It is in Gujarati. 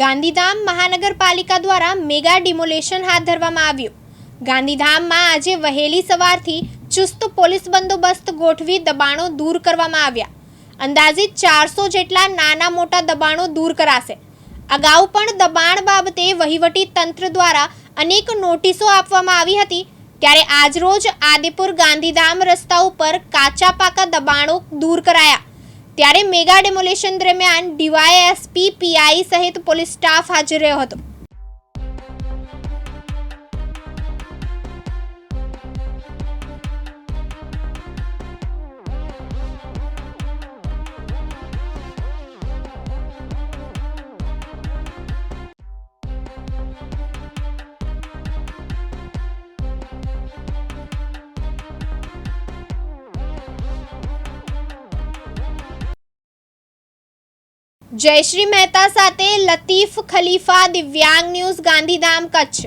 ગાંધીધામ મહાનગરપાલિકા દ્વારા મેગા ડિમોલેશન હાથ ધરવામાં આવ્યું. ગાંધીધામમાં આજે વહેલી સવારથી ચુસ્ત પોલીસ બંદોબસ્ત ગોઠવી દબાણો દૂર કરવામાં આવ્યા. અંદાજિત ચારસો જેટલા નાના મોટા દબાણો દૂર કરાશે. અગાઉ પણ દબાણ બાબતે વહીવટી તંત્ર દ્વારા અનેક નોટિસો આપવામાં આવી હતી, ત્યારે આજરોજ આદિપુર ગાંધીધામ રસ્તા ઉપર કાચા પાકા દબાણો દૂર કરાયા. ત્યારે મેગા ડેમોલેશન દરમિયાન ડીવાયએસપી પીઆઈ સહિત પોલીસ સ્ટાફ હાજર રહ્યો હતો. જયશ્રી મહેતા સાથે લતીફ ખલીફા દિવ્યાંગ ન્યૂઝ ગાંધીધામ કચ્છ.